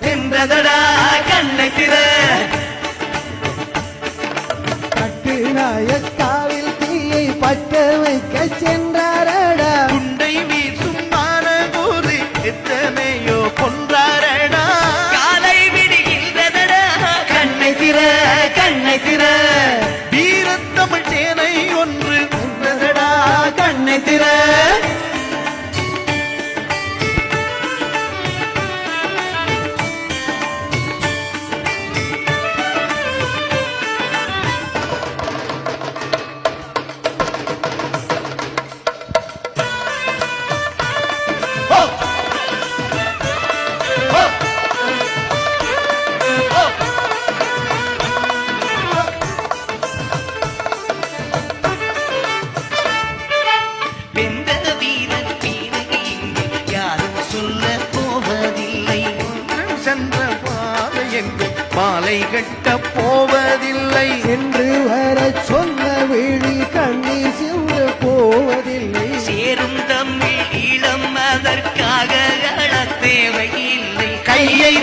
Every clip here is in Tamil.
நின்றதடா கண்ணக்கிற. கட்டுநாயக்காவில் தீயை பற்ற வைக்க சென்றாரடா. குண்டை வீசும் மானபூரி எத்தனையோ கொன்றாரடா. காலை விடுகின்றதடா கண்ணக்கிற கண்ணக்கிற. வீரத்தமிழ் தேனை ஒன்று நின்றதடா கண்ணக்கிற. மாலை கட்ட போவதில்லை. என்று வர சொன்ன விழி கண்ணீர் சிந்து போவதில்லை. சேரும் தமிழ் இளம் அதற்காக தேவையில்லை. கையை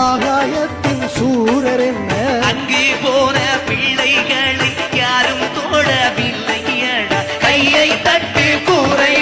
ஆகாயத்தின் சூரர் என்ன அங்கே போன பிள்ளைகளை யாரும் தோழவில்லை கையை தட்டு கூரை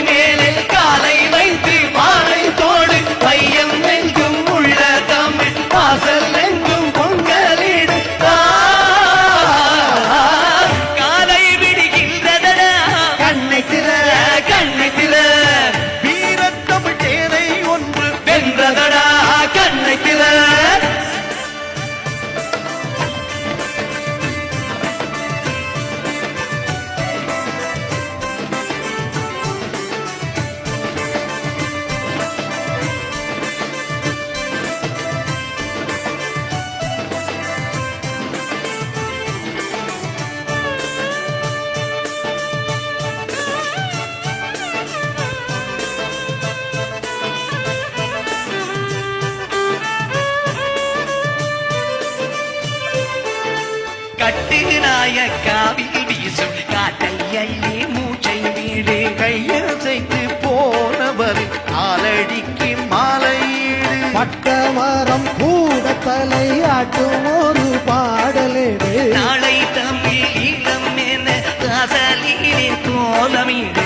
கட்டு நாயக்காவில் வீசும் காட்டை அள்ளி மூச்சை வீடு கையசைத்து போனவர் ஆலடிக்கு மாலையீடு. பட்டமரம் கூட தலையாட்டும் ஒரு பாடலேடு. நாளை தமிழ் இளம் என காசலிலே கோலமிடு